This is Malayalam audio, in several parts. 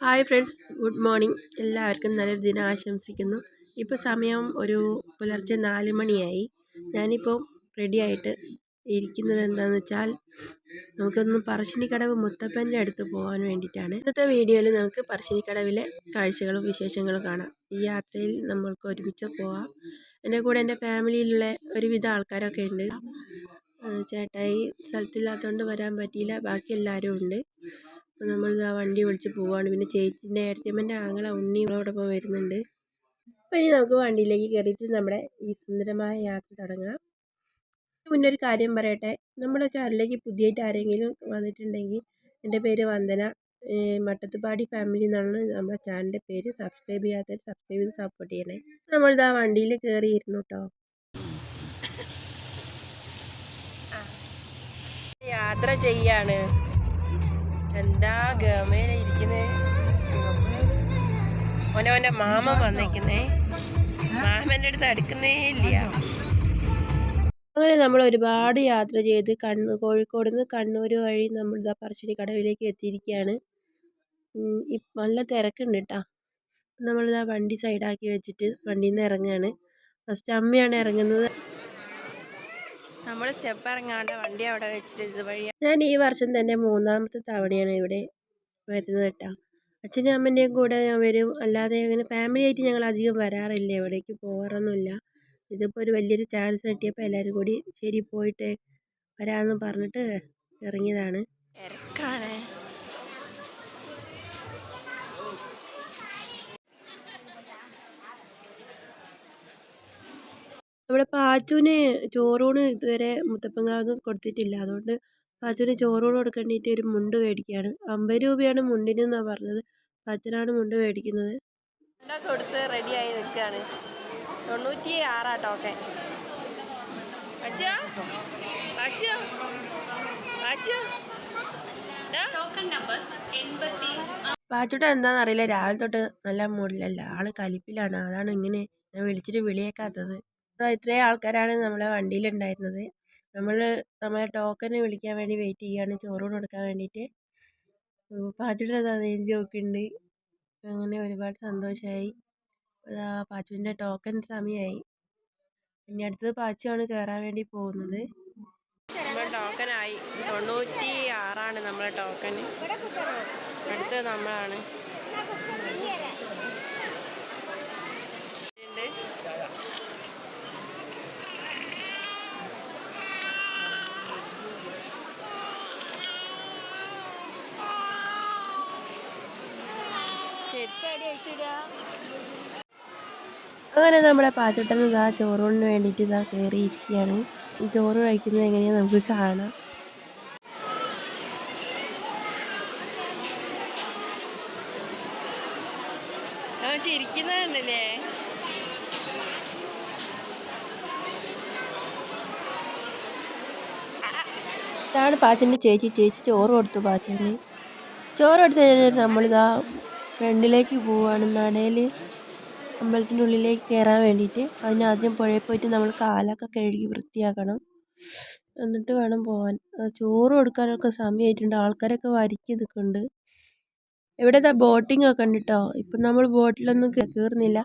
Hi friends good morning. എല്ലാവർക്കും നല്ലൊരു ദിനം ആശംസിക്കുന്നു. ഇപ്പോൾ സമയം ഒരു പുലർച്ചെ നാല് മണിയായി. ഞാനിപ്പോൾ റെഡി ആയിട്ട് ഇരിക്കുന്നത് എന്താണെന്ന് വെച്ചാൽ നമുക്കൊന്ന് പറശ്ശിനിക്കടവ് മുത്തപ്പന്റെ അടുത്ത് പോകാൻ വേണ്ടിയിട്ടാണ്. ഇന്നത്തെ വീഡിയോയിൽ നമുക്ക് പറശ്ശിനിക്കടവിലെ കാഴ്ചകളും വിശേഷങ്ങളും കാണാം. ഈ യാത്രയിൽ നമ്മൾക്ക് ഒരുമിച്ച് പോവാം. എന്റെ കൂടെ എന്റെ ഫാമിലിയിലുള്ള ഒരുവിധ ആൾക്കാരൊക്കെ ഉണ്ട്. ചേട്ടായി സ്ഥലത്തില്ലാത്തതുകൊണ്ട് വരാൻ പറ്റിയില്ല. ബാക്കി എല്ലാവരും ഉണ്ട്. അപ്പോൾ നമ്മളിതാ വണ്ടി വിളിച്ച് പോവുകയാണ് പിന്നെ ചേച്ചീന്റെ മറ്റേ ആങ്ങള ഉണ്ണി നമ്മളോടൊപ്പം വരുന്നുണ്ട്. അപ്പോൾ ഇനി നമുക്ക് വണ്ടിയിലേക്ക് കയറിയിട്ട് നമ്മുടെ ഈ സുന്ദരമായ യാത്ര തുടങ്ങാം. മുന്നേ ഒരു കാര്യം പറയട്ടെ. നമ്മുടെ ചാനലിലേക്ക് പുതിയതായിട്ട് ആരെങ്കിലും വന്നിട്ടുണ്ടെങ്കിൽ എന്റെ പേര് വന്ദന. മട്ടത്തുപാടി ഫാമിലി എന്നാണ് നമ്മുടെ ചാനലിന്റെ പേര്. സബ്സ്ക്രൈബ് ചെയ്യാത്തവർ സബ്സ്ക്രൈബ് ചെയ്ത് സപ്പോർട്ട് ചെയ്യണേ. നമ്മളിതാ വണ്ടിയിൽ കയറിയിരുന്നു കേട്ടോ യാത്ര ചെയ്യാണ്. എന്താ ഗമേല ഇരിക്കുന്നേ? ഓനെ ഓന്റെ മാമൻ വന്നിരിക്കുന്നേ. മാമന്റെ അടുത്ത് അടുക്കുന്നേ ഇല്ല. അങ്ങനെ നമ്മൾ ഒരുപാട് യാത്ര ചെയ്ത് കണ്ണു കോഴിക്കോട് നിന്ന് കണ്ണൂർ വഴി നമ്മൾ ഇതാ പറശ്ശിനിക്കടവിലേക്ക് എത്തിയിരിക്കുകയാണ് നല്ല തിരക്കുണ്ട് കേട്ടോ നമ്മളിതാ വണ്ടി സൈഡാക്കി വെച്ചിട്ട് വണ്ടിയിൽ നിന്ന് ഇറങ്ങുകയാണ് ഫസ്റ്റ് അമ്മയാണ് ഇറങ്ങുന്നത്. നമ്മൾ സ്റ്റെപ്പ് ഇറങ്ങാണ്ട് വണ്ടി അവിടെ വെച്ചിട്ട് ഇതുവഴി ഞാൻ ഈ വർഷം തന്നെ മൂന്നാമത്തെ തവണയാണ് ഇവിടെ വരുന്നത് കേട്ടോ. അച്ഛനും അമ്മന്റെയും കൂടെ ഞാൻ വരും. അല്ലാതെ അങ്ങനെ ഫാമിലി ആയിട്ട് ഞങ്ങൾ അധികം വരാറില്ല. എവിടേക്ക് പോകാറൊന്നുമില്ല. ഇതിപ്പോൾ ഒരു വലിയൊരു ചാൻസ് കിട്ടിയപ്പോൾ എല്ലാവരും കൂടി ശരി പോയിട്ട് വരാമെന്ന് പറഞ്ഞിട്ട് ഇറങ്ങിയതാണ്. തിരക്കാണ് നമ്മുടെ പാച്ചുവിന് ചോറൂണ് ഇതുവരെ മുത്തപ്പൻകാവ് കൊടുത്തിട്ടില്ല. അതുകൊണ്ട് പാച്ചുവിന് ചോറൂണ് കൊടുക്കേണ്ടിയിട്ട് ഒരു മുണ്ട് മേടിക്കുകയാണ്. അമ്പത് രൂപയാണ് മുണ്ടിന് എന്നാണ് പറഞ്ഞത്. പാച്ചനാണ് മുണ്ട് മേടിക്കുന്നത്. കൊടുത്ത് റെഡിയായി നിൽക്കുകയാണ്. തൊണ്ണൂറ്റി ആറാട്ടോ ഓക്കെ പാച്ചുട്ട എന്താണെന്ന് അറിയില്ല രാവിലെ തൊട്ട് നല്ല മൂഡിലല്ല ആൾ കലിപ്പിലാണ്. അതാണ് ഇങ്ങനെ ഞാൻ വിളിച്ചിട്ട് വിളിയേക്കാത്തത്. ഇത്രയും ആൾക്കാരാണ് നമ്മളെ വണ്ടിയിലുണ്ടായിരുന്നത്. നമ്മൾ നമ്മളെ ടോക്കന് വിളിക്കാൻ വേണ്ടി വെയിറ്റ് ചെയ്യുകയാണ് ചോറൂണ് കൊടുക്കാൻ വേണ്ടിയിട്ട്. പാച്ചുവിന്റെ അതാ നെഞ്ച് ഉണ്ട് അങ്ങനെ ഒരുപാട് സന്തോഷമായി പാച്ചുവിന്റെ ടോക്കൺ സമയമായി ഇനി അടുത്തത് പാച്ചുവാണ് കയറാൻ വേണ്ടി പോകുന്നത്. നമ്മൾ ടോക്കനായി തൊണ്ണൂറ്റി ആറാണ് നമ്മളെ ടോക്കൺ അടുത്തത് നമ്മളാണ്. അങ്ങനെ നമ്മുടെ പാച്ചുട്ടൻ ഇതാ ചോറൂണിന് വേണ്ടിയിട്ട് ഇതാ കയറിയിരിക്കുകയാണ് ചോറ് കഴിക്കുന്നത് എങ്ങനെയാണ് നമുക്ക് കാണാം. ചിരിക്കുന്നുണ്ടല്ലേ ഇതാണ് പാച്ചന്റെ ചേച്ചി. ചേച്ചി ചോറ് കൊടുത്തു പാച്ചന് ചോറ് കൊടുത്ത് നമ്മളിതാ ഫ്രണ്ടിലേക്ക് പോവുകയാണ് നടയിൽ അമ്പലത്തിന്റെ ഉള്ളിലേക്ക് കയറാൻ വേണ്ടിയിട്ട് അതിനാദ്യം പുഴയിൽ പോയിട്ട് നമ്മൾ കാലൊക്കെ കഴുകി വൃത്തിയാക്കണം. എന്നിട്ട് വേണം പോകാൻ ചോറ് കൊടുക്കാനൊക്കെ സമയമായിട്ടുണ്ട് ആൾക്കാരൊക്കെ വരിക്ക് നിൽക്കുന്നുണ്ട് ഇവിടെ ബോട്ടിംഗ് ഒക്കെ ഉണ്ട് കേട്ടോ ഇപ്പം നമ്മൾ ബോട്ടിലൊന്നും കയറുന്നില്ല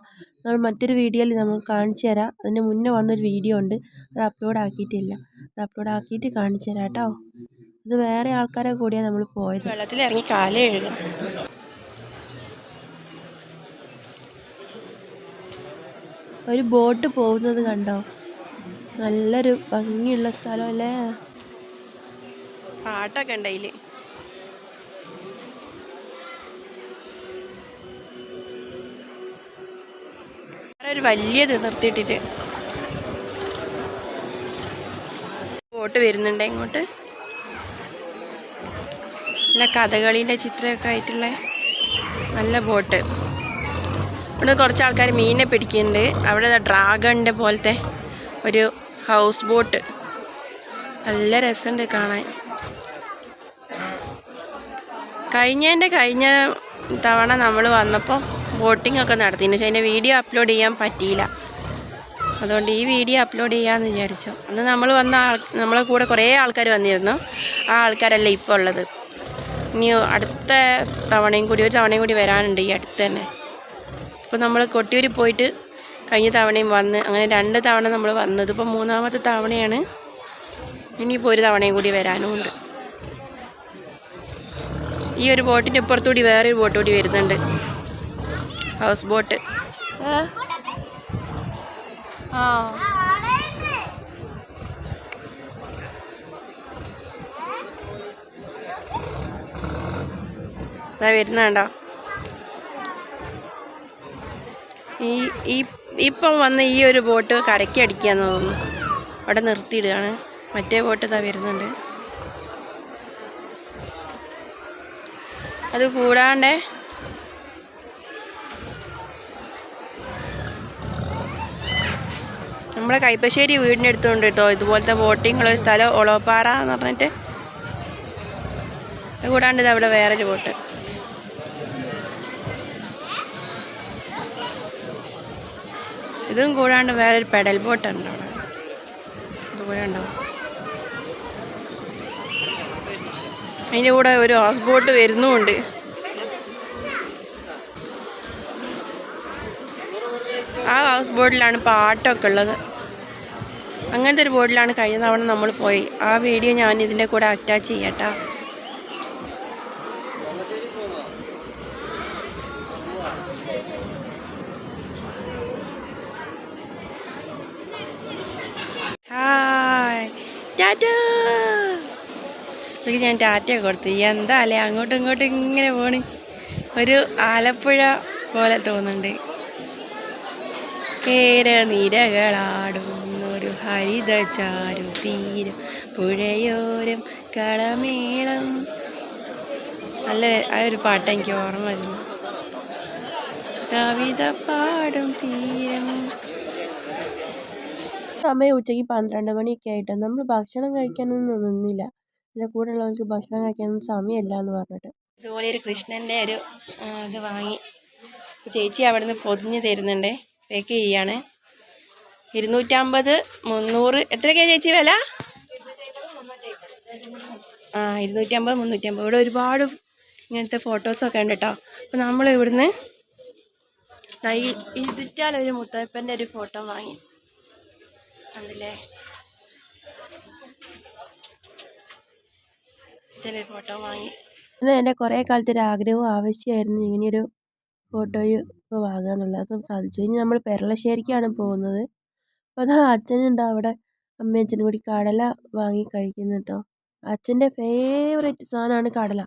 നമ്മൾ മറ്റൊരു വീഡിയോയിൽ നമ്മൾ കാണിച്ചു തരാം. അതിന് മുന്നേ വന്നൊരു വീഡിയോ ഉണ്ട്. അത് അപ്ലോഡ് ആക്കിയിട്ടില്ല. അത് അപ്ലോഡ് ആക്കിയിട്ട് കാണിച്ചു തരാം കേട്ടോ. ഇത് വേറെ ആൾക്കാരെ കൂടിയാണ് നമ്മൾ പോയത്. വെള്ളത്തിൽ ഇറങ്ങി കാലേ എഴുതാം ഒരു ബോട്ട് പോകുന്നത് കണ്ടോ? നല്ലൊരു ഭംഗിയുള്ള സ്ഥലമല്ലേ പാട്ടൊക്കെ ഉണ്ട് അതിൽ ഒരു വലിയത് നിർത്തിയിട്ടിട്ട്. ബോട്ട് വരുന്നുണ്ട് ഇങ്ങോട്ട്. നല്ല കഥകളീന്റെ ചിത്രമൊക്കെ ആയിട്ടുള്ള നല്ല ബോട്ട്. ഇവിടെ കുറച്ച് ആൾക്കാർ മീനെ പിടിക്കുന്നുണ്ട്. അവിടെ ഡ്രാഗണിന്റെ പോലത്തെ ഒരു ഹൗസ് ബോട്ട്. നല്ല രസമുണ്ട് കാണാൻ. കഴിഞ്ഞതിന്റെ കഴിഞ്ഞ തവണ നമ്മൾ വന്നപ്പോൾ ബോട്ടിംഗ് ഒക്കെ നടത്തിയിരുന്നു. പക്ഷേ അതിന്റെ വീഡിയോ അപ്ലോഡ് ചെയ്യാൻ പറ്റിയില്ല. അതുകൊണ്ട് ഈ വീഡിയോ അപ്ലോഡ് ചെയ്യാമെന്ന് വിചാരിച്ചു. അന്ന് നമ്മൾ വന്ന ആൾ നമ്മളെ കൂടെ കുറേ ആൾക്കാർ വന്നിരുന്നു. ആ ആൾക്കാരല്ല ഇപ്പോൾ ഉള്ളത്. ഇനി അടുത്ത തവണയും കൂടി ഒരു തവണയും കൂടി വരാനുണ്ട് ഈ അടുത്ത് തന്നെ. ഇപ്പോൾ നമ്മൾ കൊട്ടിയൂർ പോയിട്ട് കഴിഞ്ഞ തവണയും വന്ന് അങ്ങനെ രണ്ട് തവണ നമ്മൾ വന്നത്. ഇപ്പോൾ മൂന്നാമത്തെ തവണയാണ്. ഇനിയിപ്പോൾ ഒരു തവണയും കൂടി വരാനുമുണ്ട് ഈ ഒരു ബോട്ടിന്റെ ഇപ്പുറത്തുകൂടി വേറൊരു ബോട്ട് കൂടി വരുന്നുണ്ട്. House boat. ആ. അതാ വരുന്നുണ്ടോ ഈ ഈ ഇപ്പം വന്ന ഈ ഒരു ബോട്ട് കരയ്ക്ക് അടിക്കാന്ന് തോന്നുന്നു. അവിടെ നിർത്തിയിടുകയാണ്. മറ്റേ ബോട്ട് ഇതാ വരുന്നുണ്ട്. അത് കൂടാണ്ട് നമ്മളെ കൈപ്പശ്ശേരി വീടിന്റെ അടുത്തുണ്ട് കേട്ടോ. ഇതുപോലത്തെ ബോട്ടിങ്ങുള്ള സ്ഥലം ഒളോപ്പാറ എന്ന് പറഞ്ഞിട്ട്. കൂടാണ്ട് ഇത് അവിടെ വേറൊരു ബോട്ട്. ഇതും കൂടാണ്ട് വേറൊരു പെഡൽ ബോട്ട് ഉണ്ട് അവിടെ. കൂടെ ഉണ്ടാവും. അതിന്റെ കൂടെ ഒരു ഹൗസ് ബോട്ട് വരുന്നുമുണ്ട്. ആ ഹൗസ് ബോട്ടിലാണ് പാട്ടൊക്കെ ഉള്ളത്. അങ്ങനത്തെ ഒരു ബോട്ടിലാണ് കഴിഞ്ഞ തവണ നമ്മൾ പോയി. ആ വീഡിയോ ഞാൻ ഇതിന്റെ കൂടെ അറ്റാച്ച് ചെയ്യട്ടാ ഹായ് ടാറ്റ ഇത് ഞാൻ ടാറ്റ കൊടുത്തു. എന്താ അല്ലേ? അങ്ങോട്ടും ഇങ്ങോട്ടും ഇങ്ങനെ പോണി. ഒരു ആലപ്പുഴ പോലെ തോന്നുന്നുണ്ട്. കേര നിരകളാടുന്നൊരു ഹരിത ചാരു തീര. പുഴയോരം കളമേളം. നല്ല ആ ഒരു പാട്ട് എനിക്ക് ഓർമ്മ വരുന്നു. കവിത പാടും തീരം. സമയം ഉച്ചയ്ക്ക് പന്ത്രണ്ട് മണിയൊക്കെ ആയിട്ട്. നമ്മൾ ഭക്ഷണം കഴിക്കാനൊന്നും നിന്നില്ല. എന്റെ കൂടെ ഉള്ളവർക്ക് ഭക്ഷണം കഴിക്കാനൊന്നും സമയമില്ല എന്ന് പറഞ്ഞിട്ട്. ഇതുപോലെ ഒരു കൃഷ്ണന്റെ ഒരു ഇത് വാങ്ങി. ചേച്ചി അവിടെ നിന്ന് പൊതിഞ്ഞ് തരുന്നുണ്ട്. പാക്ക് ചെയ്യാണ്. ഇരുന്നൂറ്റമ്പത് മുന്നൂറ്. എത്രയൊക്കെയാണ് ചേച്ചി വില? ആ ഇരുന്നൂറ്റമ്പത് മുന്നൂറ്റമ്പത്. ഇവിടെ ഒരുപാട് ഇങ്ങനത്തെ ഫോട്ടോസൊക്കെ ഉണ്ട് കേട്ടോ. അപ്പോൾ നമ്മൾ ഇവിടുന്ന് ഇതിറ്റാൽ ഒരു മുത്തപ്പന്റെ ഒരു ഫോട്ടോ വാങ്ങി. കണ്ടില്ലേ ഇതിലൊരു ഫോട്ടോ വാങ്ങി. ഇത് എന്റെ കുറേ കാലത്തെ ഒരു ആഗ്രഹവും ആവശ്യമായിരുന്നു. ഇങ്ങനെയൊരു ഫോട്ടോയും ഇപ്പോൾ വാങ്ങുക എന്നുള്ളത് അതും സാധിച്ചു. ഇനി നമ്മൾ പെരളശ്ശേരിക്കാണ് പോകുന്നത്. അപ്പോൾ അത് അച്ഛനുണ്ട് അവിടെ. അമ്മയും അച്ഛനും കൂടി കടല വാങ്ങി കഴിക്കുന്നു കേട്ടോ അച്ഛന്റെ ഫേവറേറ്റ് സാധനമാണ് കടല.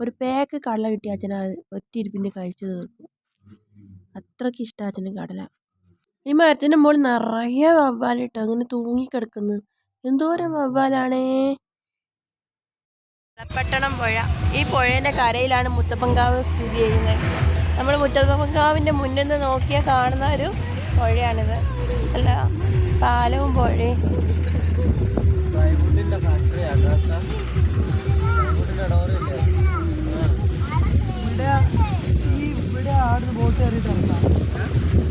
ഒരു പാക്ക് കടല കിട്ടി അച്ഛൻ ഒറ്റ ഇരിപ്പിന്റെ കഴിച്ചു തീർക്കും അത്രയ്ക്ക് ഇഷ്ടമാണ് അച്ഛന് കടല. ഈ മരത്തിന്റെ മുകളിൽ നിറയെ വവ്വാലിട്ടോ അങ്ങനെ തൂങ്ങിക്കിടക്കുന്നു. എന്തോരം വവ്വാലാണേ? പട്ടണം പുഴ. ഈ പുഴേന്റെ കരയിലാണ് മുത്തപ്പങ്കാവ് സ്ഥിതി ചെയ്യുന്നത്. നമ്മൾ മുത്തപ്പങ്കാവിന്റെ മുന്നിൽ നിന്ന് നോക്കിയാൽ കാണുന്ന ഒരു പുഴയാണിത്. അല്ല പാലവും പുഴയും. ഇവിടെ ഈ ഇവിടെ ആടുന്ന് ബോട്ട് കയറിയിട്ട്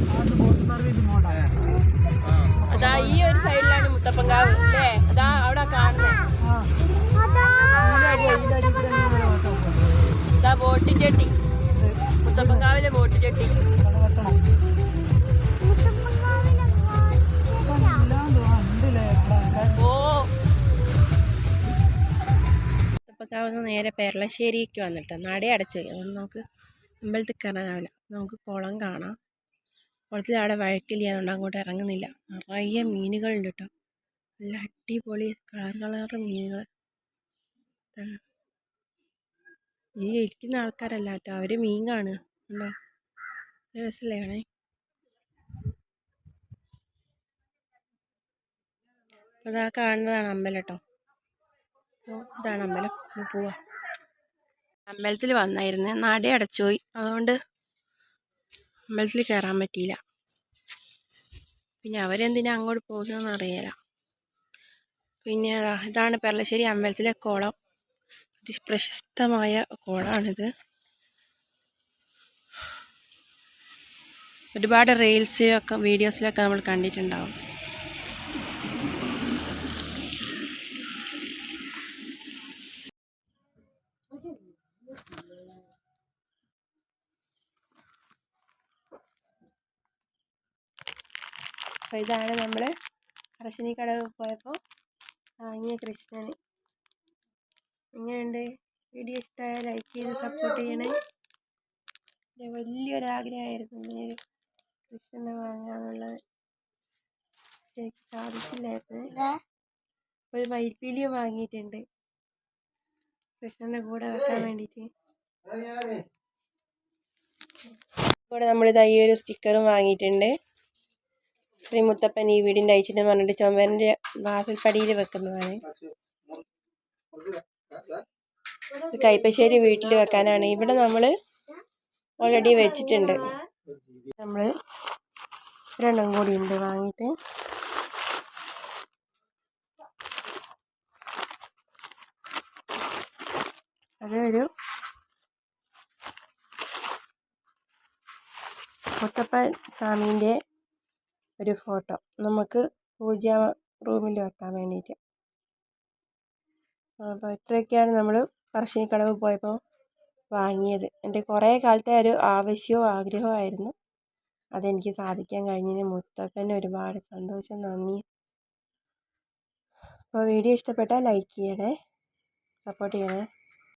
അതാ ഈ ഒരു സൈഡിലാണ് മുത്തപ്പങ്കാവ് അല്ലേ? അതാ അവിടെ കാണുന്നത് ഇതാ ചട്ടി മുത്തപ്പങ്കാവിലെ ബോട്ട് ചെട്ടി ഓ. നേരെ പെരളശ്ശേരിക്ക് വന്നിട്ട്. നട അടച്ചു നമുക്ക് അമ്പലത്തിൽ കയറാനാവില്ല നമുക്ക് കുളം കാണാം. കുളത്തിൽ അവിടെ വഴക്കില്ല അതുകൊണ്ട് അങ്ങോട്ട് ഇറങ്ങുന്നില്ല നിറയെ മീനുകളുണ്ട് കേട്ടോ നല്ല അടിപൊളി കളർ കളർ മീനുകൾ ഈ ഇരിക്കുന്ന ആൾക്കാരല്ല കേട്ടോ അവർ മീൻ കാണുക. ഉണ്ടോ രസമല്ലേ കാണേ അതാ കാണുന്നതാണ് അമ്പലം കേട്ടോ അപ്പോൾ ഇതാണ് അമ്പലം. പോവാ. അമ്പലത്തിൽ വന്നായിരുന്നു. നട അടച്ചുപോയി. അതുകൊണ്ട് അമ്പലത്തിൽ കയറാൻ പറ്റിയില്ല. പിന്നെ അവരെന്തിനാ അങ്ങോട്ട് പോകുന്നതെന്ന് അറിയില്ല. പിന്നെ ഇതാണ് പെരളശ്ശേരി അമ്പലത്തിലെ കുളം. അതിപ്രശസ്തമായ കുളമാണിത് ഒരുപാട് റീൽസിലൊക്കെ വീഡിയോസിലൊക്കെ നമ്മൾ കണ്ടിട്ടുണ്ടാവും. അപ്പോൾ ഇതാണ് നമ്മൾ പറശ്ശിനിക്കടവ് പോയപ്പോൾ വാങ്ങിയ കൃഷ്ണന്. എങ്ങനെയുണ്ട്? വീഡിയോ ഇഷ്ടമായ ലൈക്ക് ചെയ്ത് സപ്പോർട്ട് ചെയ്യണേ. എന്റെ വലിയൊരാഗ്രഹമായിരുന്നു ഇങ്ങനെ കൃഷ്ണനെ വാങ്ങാന്നുള്ളത് പക്ഷെ എനിക്ക് സാധിച്ചില്ലായിരുന്നു. ഒരു മയിൽപ്പീലിയും വാങ്ങിയിട്ടുണ്ട്. കൃഷ്ണന്റെ കൂടെ വെക്കാൻ വേണ്ടിയിട്ട് കൂടെ നമ്മളിതാ ഈ ഒരു സ്റ്റിക്കറും വാങ്ങിയിട്ടുണ്ട്. ശ്രീ മുത്തപ്പൻ ഈ വീടിന്റെ അയച്ചിട്ട് പറഞ്ഞിട്ട് ചുമരന്റെ വാസൽപ്പടിയിൽ വെക്കുന്നതാണ്. കൈപ്പശ്ശേരി വീട്ടിൽ വെക്കാനാണ്. ഇവിടെ നമ്മൾ ഓൾറെഡി വെച്ചിട്ടുണ്ട്. നമ്മൾ രണ്ടും കൂടി ഉണ്ട് വാങ്ങിയിട്ട്. അത് ഒരു മുത്തപ്പൻ സ്വാമീന്റെ ഒരു ഫോട്ടോ നമുക്ക് പൂജ റൂമിൽ വെക്കാൻ വേണ്ടിയിട്ട് അപ്പോൾ ഇത്രയൊക്കെയാണ് നമ്മൾ പറശ്ശിനിക്കടവ് പോയപ്പോൾ വാങ്ങിയത്. എന്റെ കുറേ കാലത്തെ ഒരു ആവശ്യവും ആഗ്രഹവും ആയിരുന്നു. അതെനിക്ക് സാധിക്കാൻ കഴിഞ്ഞതിന് മുത്തപ്പന് ഒരുപാട് സന്തോഷം നന്ദി. അപ്പോൾ വീഡിയോ ഇഷ്ടപ്പെട്ടാൽ ലൈക്ക് ചെയ്യണേ സപ്പോർട്ട് ചെയ്യണേ.